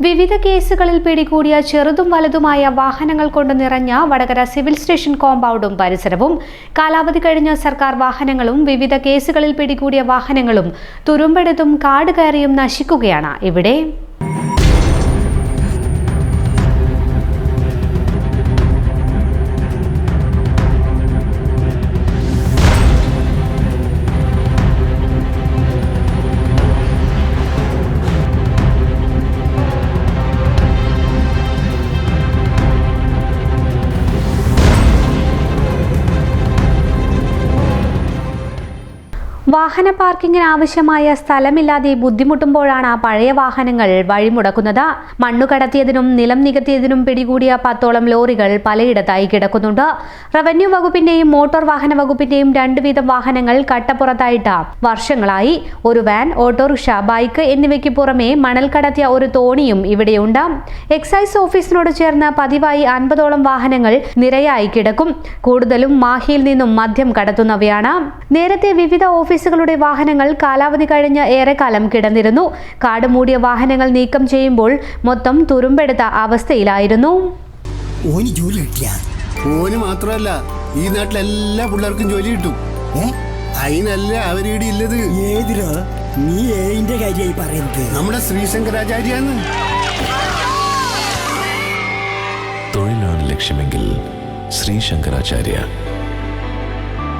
വിവിധ കേസുകളിൽ പിടികൂടിയ ചെറുതും വലുതുമായ വാഹനങ്ങൾ കൊണ്ട് നിറഞ്ഞ വടകര സിവിൽ സ്റ്റേഷൻ കോമ്പൗണ്ടും പരിസരവും കാലാവധി കഴിഞ്ഞ സർക്കാർ വാഹനങ്ങളും വിവിധ കേസുകളിൽ പിടികൂടിയ വാഹനങ്ങളും തുരുമ്പെടുത്തും കാട് കയറിയും നശിക്കുകയാണ് ഇവിടെ. വാഹന പാർക്കിംഗിന് ആവശ്യമായ സ്ഥലമില്ലാതെ ബുദ്ധിമുട്ടുമ്പോഴാണ് പഴയ വാഹനങ്ങൾ വഴിമുടക്കുന്നത്. മണ്ണു കടത്തിയതിനും നിലം നികത്തിയതിനും പിടികൂടിയ പത്തോളം ലോറികൾ പലയിടത്തായി കിടക്കുന്നുണ്ട്. റവന്യൂ വകുപ്പിന്റെയും മോട്ടോർ വാഹന വകുപ്പിന്റെയും രണ്ടു വീതം വാഹനങ്ങൾ കട്ടപ്പുറത്തായിട്ട് വർഷങ്ങളായി. ഒരു വാൻ ഓട്ടോറിക്ഷ ബൈക്ക് എന്നിവയ്ക്ക് പുറമെ മണൽ കടത്തിയ ഒരു തോണിയും ഇവിടെയുണ്ട്. എക്സൈസ് ഓഫീസിനോട് ചേർന്ന് പതിവായി അൻപതോളം വാഹനങ്ങൾ നിരയായി കിടക്കും. കൂടുതലും മാഹിയിൽ നിന്നും മദ്യം കടത്തുന്നവയാണ്. നേരത്തെ വിവിധ ഓഫീസുകളുടെ വാഹനങ്ങൾ കാലാവധി കഴിഞ്ഞ ഏറെക്കാലം കിടന്നിരുന്നു. കാട് മൂടിയ വാഹനങ്ങൾ നീക്കം ചെയ്യുമ്പോൾ മൊത്തം തുരുമ്പെടുത്ത അവസ്ഥയിലായിരുന്നു. ഓന് ജോലി കിട്ടിയ? ഓന് മാത്രമല്ല ഈ നാട്ടിലെ എല്ലാ പിള്ളേർക്കും ജോലി കിട്ടും. അതിനല്ല അവരീടെ ഇല്ലത് ഏതിരോ നീ ഏതിന്റെ കാര്യമായി പറയുന്നത്. നമ്മുടെ ശ്രീശങ്കരാചാര്യാണ് തൊഴിലാണ് ലക്ഷ്യമെങ്കിൽ ശ്രീ ശങ്കരാചാര്യ